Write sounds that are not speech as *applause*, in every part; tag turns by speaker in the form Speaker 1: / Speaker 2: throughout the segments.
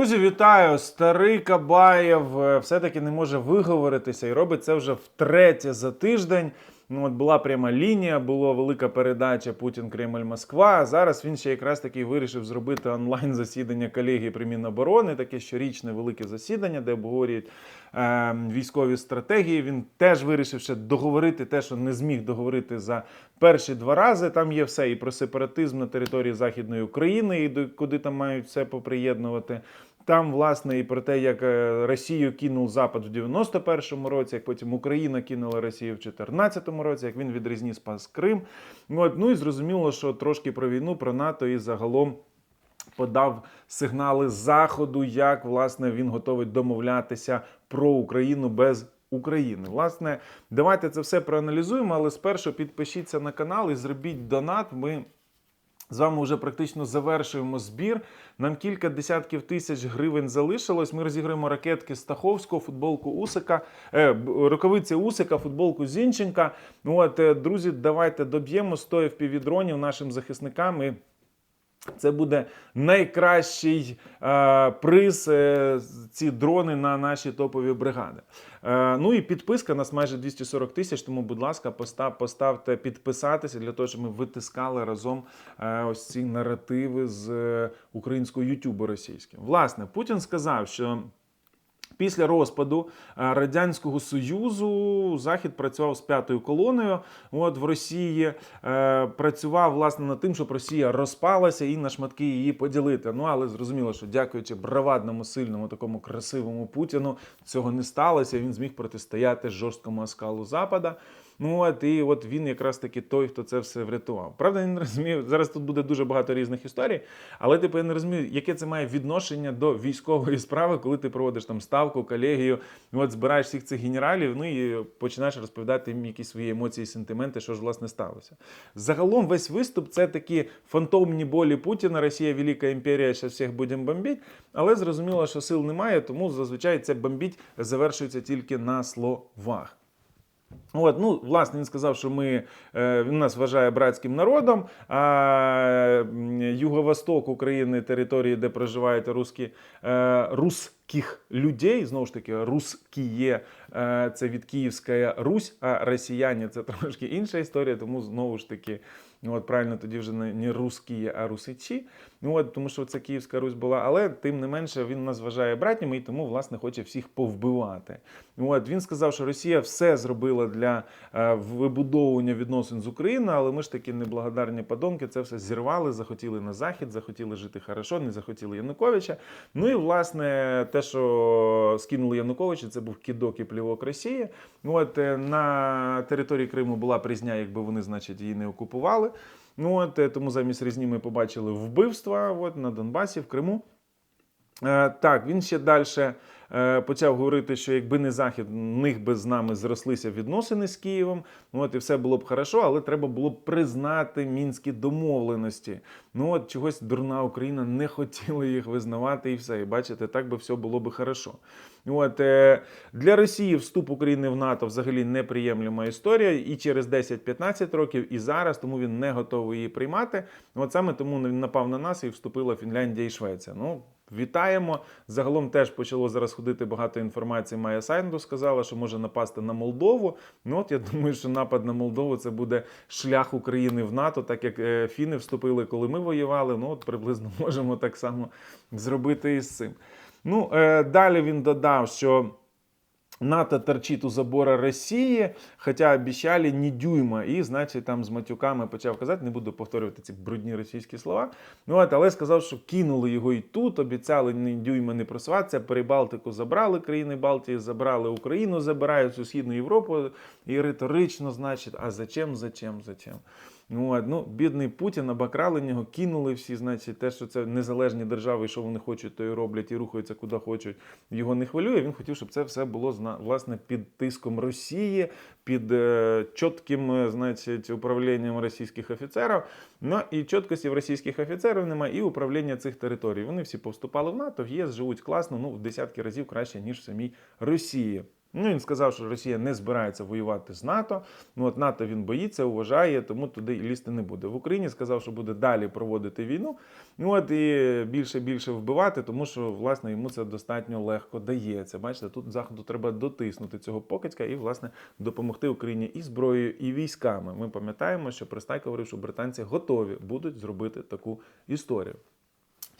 Speaker 1: Друзі, вітаю! Старий Кабаєв е, все-таки не може виговоритися і робить це вже втретє за тиждень. Ну, от була пряма лінія, була велика передача Путін, Кремль, Москва. А зараз він ще якраз таки вирішив зробити онлайн засідання колегії при Міноборони, таке щорічне велике засідання, де обговорюють е, військові стратегії. Він теж вирішив ще договорити те, що не зміг договорити за перші два рази. Там є все і про сепаратизм на території Західної України, і до куди там мають все поприєднувати. Там, власне, і про те, як е, Росію кинув Запад в 91-му році, як потім Україна кинула Росію в 14-му році, як він відрізні спас Крим. От, ну і зрозуміло, що трошки про війну, про НАТО і загалом. Подав сигнали заходу, як власне він готовий домовлятися про Україну без України. Власне, давайте це все проаналізуємо, але спершу підпишіться на канал і зробіть донат. Ми з вами вже практично завершуємо збір. Нам кілька десятків тисяч гривень залишилось. Ми розіграємо ракетки Стаховського, футболку Усика, е, рукавиці Усика, футболку Зінченка. Ну от, е, друзі, давайте доб'ємо 100 FPV-дронів нашим захисникам. І це буде найкращий е, приз е, ці дрони на наші топові бригади. Е, ну і підписка нас майже 240 тисяч. Тому, будь ласка, постав, поставте підписатися для того, щоб ми витискали разом е, ось ці наративи з е, українського Ютубу російським. Власне, Путін сказав, що. Після розпаду е, радянського союзу захід працював з п'ятою колоною. От в Росії е, працював власне над тим, щоб Росія розпалася і на шматки її поділити. Ну але зрозуміло, що дякуючи бравадному, сильному, такому красивому Путіну, цього не сталося. Він зміг протистояти жорсткому оскалу Запада. Ну от і от він якраз таки той, хто це все врятував. Правда, я не розумію. Зараз тут буде дуже багато різних історій, але типу я не розумію, яке це має відношення до військової справи, коли ти проводиш там ставку, колегію, от збираєш всіх цих генералів, ну і починаєш розповідати їм якісь свої емоції, сентименти, що ж власне сталося. Загалом весь виступ це такі фантомні болі Путіна. Росія велика імперія, зараз всіх будемо бомбити. Але зрозуміло, що сил немає, тому зазвичай це бомбіть завершується тільки на словах. От, ну, власне, він сказав, що ми, е, він нас вважає братським народом, а юго-восток України, території, де проживають русські, е, русських людей, знову ж таки, русськіє, е, це від Київська Русь, а росіяни це трошки інша історія, тому знову ж таки, от правильно тоді вже не, не русські, а русичі. Ну, от, тому що це Київська Русь була, але тим не менше він нас вважає братніми і тому, власне, хоче всіх повбивати. От, він сказав, що Росія все зробила для е, вибудовування відносин з Україною, але ми ж такі неблагодарні подонки, це все зірвали, захотіли на захід, захотіли жити хорошо, не захотіли Януковича. Ну і власне те, що скинули Януковича, це був кідок і плівок Росії. От е, на території Криму була призня, якби вони, значить, її не окупували. Ну от е, тому замість різні ми побачили вбивства от, на Донбасі, в Криму. Е, Так, він ще далі почав говорити, що якби не захід, в них би з нами зрослися відносини з Києвом. Ну от і все було б хорошо, але треба було б признати мінські домовленості. Ну от чогось дурна Україна не хотіла їх визнавати, і все. І бачите, так би все було би хорошо. От е, для Росії вступ України в НАТО взагалі неприємлема історія, і через 10-15 років, і зараз, тому він не готовий її приймати. От саме тому він напав на нас і вступила Фінляндія і Швеція. Ну. Вітаємо. Загалом теж почало зараз ходити багато інформації. Майя Сайнду сказала, що може напасти на Молдову. Ну от я думаю, що напад на Молдову це буде шлях України в НАТО, так як е, фіни вступили, коли ми воювали. Ну от приблизно *laughs* можемо так само зробити і з цим. Ну е, далі він додав, що. НАТО торчить у забора Росії, хоча обіцяли ні дюйма. І, значить, там з матюками почав казати, не буду повторювати ці брудні російські слова. Ну, от, але сказав, що кинули його і тут, обіцяли ні дюйма не просуватися. Перебалтику забрали країни Балтії, забрали Україну, забирають всю Східну Європу. І риторично, значить, а зачем, зачем, зачем? Ну, ну, бідний Путін, обокрали нього, кинули всі, значить, те, що це незалежні держави, і що вони хочуть, то і роблять, і рухаються куди хочуть. Його не хвилює. Він хотів, щоб це все було власне під тиском Росії, під е, чітким, е, значить, управлінням російських офіцерів. Ну і чіткості в російських офіцерів немає, і управління цих територій. Вони всі повступали в НАТО, в ЄС живуть класно, ну в десятки разів краще, ніж в самій Росії. Ну, він сказав, що Росія не збирається воювати з НАТО. Ну от НАТО він боїться, вважає, тому туди лізти не буде. В Україні сказав, що буде далі проводити війну. Ну от і більше більше вбивати, тому що власне йому це достатньо легко дається. Бачите, тут заходу треба дотиснути цього покидька і власне допомогти Україні і зброєю, і військами. Ми пам'ятаємо, що Пристайко говорив, що британці готові будуть зробити таку історію.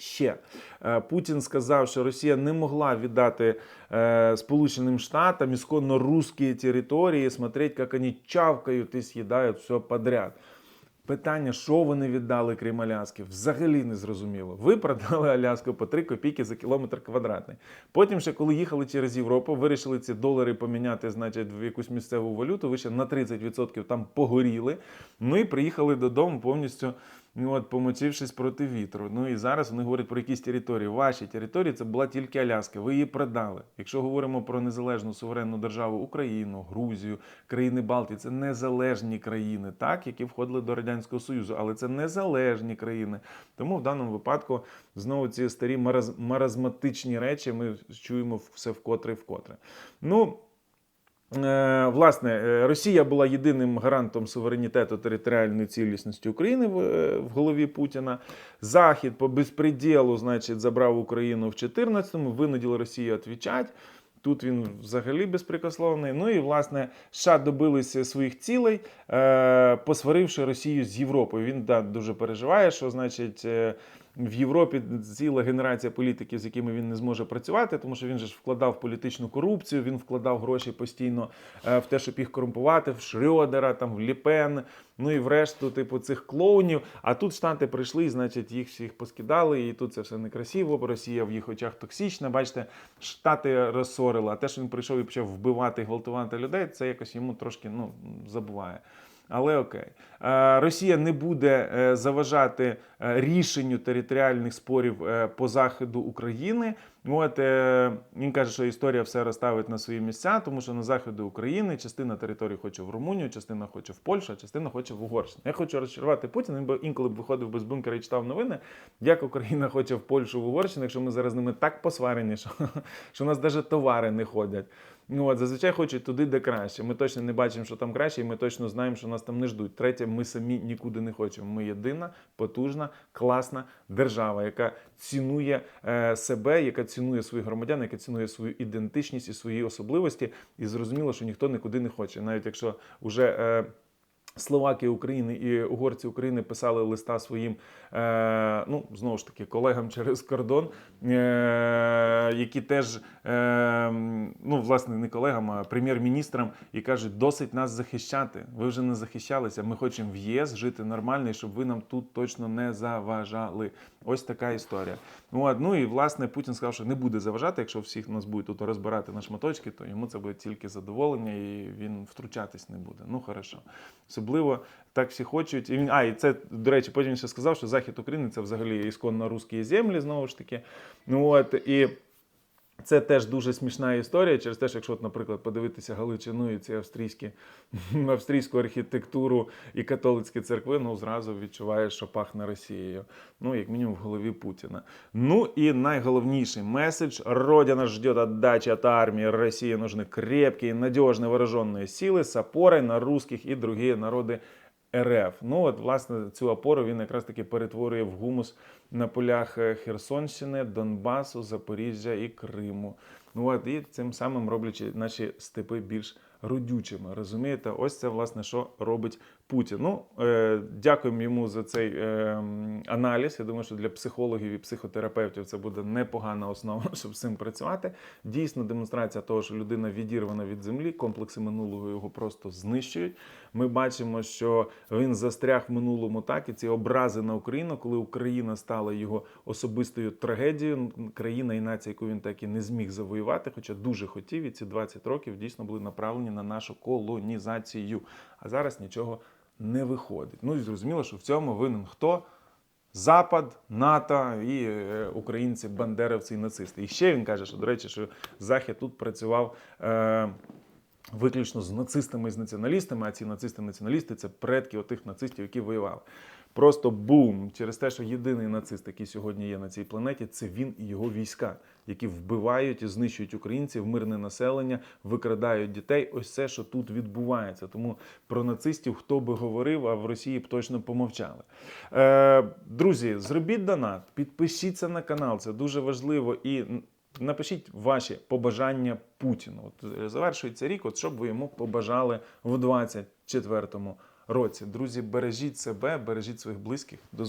Speaker 1: Ще Е, Путін сказав, що Росія не могла віддати е, Сполученим Штатам ісконно русські території, смотреть, як вони чавкають і з'їдають все подряд. Питання, що вони віддали крім Аляски, взагалі не зрозуміло. Ви продали Аляску по 3 копійки за кілометр квадратний. Потім, ще коли їхали через Європу, вирішили ці долари поміняти, значить, в якусь місцеву валюту. Ви ще на 30% там погоріли. Ну і приїхали додому повністю. Ну, от, помочившись проти вітру. Ну і зараз вони говорять про якісь території. Ваші території це була тільки Аляска. Ви її продали. Якщо говоримо про незалежну суверенну державу Україну, Грузію, країни Балтії, це незалежні країни, так, які входили до Радянського Союзу, але це незалежні країни. Тому в даному випадку знову ці старі маразматичні речі ми чуємо все вкотре і вкотре. Ну. Е, Власне, е, Росія була єдиним гарантом суверенітету територіальної цілісності України в, е, в голові Путіна. Захід по безпреділу, значить, забрав Україну в 14-му, винудив Росію відповідати. Тут він взагалі безпрекословний. Ну і власне США добилися своїх цілей, посваривши Росію з Європою. Він да, дуже переживає, що значить. В Європі ціла генерація політиків, з якими він не зможе працювати, тому що він же ж вкладав політичну корупцію, він вкладав гроші постійно е, в те, щоб їх корумпувати, в Шрёдера, там в Ліпен, ну і в решту, типу, цих клоунів. А тут штати прийшли, значить, їх всіх поскидали, і тут це все некрасиво. Росія в їх очах токсична. Бачите, штати розсорили. А те, що він прийшов і почав вбивати гвалтувати людей, це якось йому трошки ну, забуває. Але окей, Е, Росія не буде е, заважати е, рішенню територіальних спорів по заходу України. От він каже, що історія все розставить на свої місця, тому що на заході України частина території хоче в Румунію, частина хоче в Польщу, а частина хоче в Угорщину. Я хочу розчарувати Путіна. Він інколи б виходив без бункера і читав новини, як Україна хоче в Польщу в Угорщину, якщо ми зараз ними так посварені, що, *laughs* що у нас навіть товари не ходять. Ну от зазвичай хочуть туди, де краще. Ми точно не бачимо, що там краще, і ми точно знаємо, що нас там не ждуть. Третє, ми самі нікуди не хочемо. Ми єдина, потужна, класна держава, яка цінує е, себе, яка цінує своїх громадян, яка цінує свою ідентичність і свої особливості. І зрозуміло, що ніхто нікуди не хоче. Навіть якщо вже. Словаки України і угорці України писали листа своїм, е, ну знову ж таки, колегам через кордон, е, які теж, е, ну власне, не колегам, а прем'єр-міністрам, і кажуть, досить нас захищати. Ви вже не захищалися. Ми хочемо в ЄС жити нормально, і щоб ви нам тут точно не заважали. Ось така історія. От, ну і власне Путін сказав, що не буде заважати. Якщо всіх нас будуть тут розбирати на шматочки, то йому це буде тільки задоволення, і він втручатись не буде. Ну хорошо. Особливо так всі хочуть. І він, а, і це, до речі, потім він ще сказав, що захід України це взагалі ісконно русські землі, знову ж таки. Ну от і. Це теж дуже смішна історія через те, що якщо, от, наприклад, подивитися Галичину і ці австрійські *laughs* австрійську архітектуру і католицькі церкви, ну зразу відчуваєш, що пахне Росією. Ну, як мінімум, в голові Путіна. Ну і найголовніший меседж: Родина ждет отдачи от армии. России нужны крепкие, надежные вооруженные силы с опорой на русских і другі народи РФ. Ну от, власне, цю опору він якраз таки перетворює в гумус на полях е, Херсонщини, Донбасу, Запоріжжя і Криму. Ну от і цим самим роблячи наші степи більш родючими. Розумієте, ось це власне що робить Путін. Ну е, дякуємо йому за цей е, аналіз. Я думаю, що для психологів і психотерапевтів це буде непогана основа, *laughs* щоб з цим працювати. Дійсно, демонстрація того, що людина відірвана від землі, комплекси минулого його просто знищують. Ми бачимо, що він застряг в минулому так і ці образи на Україну, коли Україна стала його особистою трагедією. Країна і нація, яку він так і не зміг завоювати, хоча дуже хотів, і ці 20 років дійсно були направлені на нашу колонізацію. А зараз нічого не виходить. Ну і зрозуміло, що в цьому винен хто? Запад, НАТО і е, українці, бандеровці і нацисти. І ще він каже, що до речі, що Захід тут працював. Е, Виключно з нацистами і з націоналістами, а ці нацисти-націоналісти це предки отих нацистів, які воювали. Просто бум! Через те, що єдиний нацист, який сьогодні є на цій планеті, це він і його війська, які вбивають і знищують українців, мирне населення, викрадають дітей. Ось це, що тут відбувається. Тому про нацистів хто би говорив, а в Росії б точно помовчали. Е, друзі, зробіть донат, підпишіться на канал, це дуже важливо. І напишіть ваші побажання Путіну. От е, завершується рік, от що б ви йому побажали в 24-му році. Друзі, бережіть себе, бережіть своїх близьких. До зустрічі.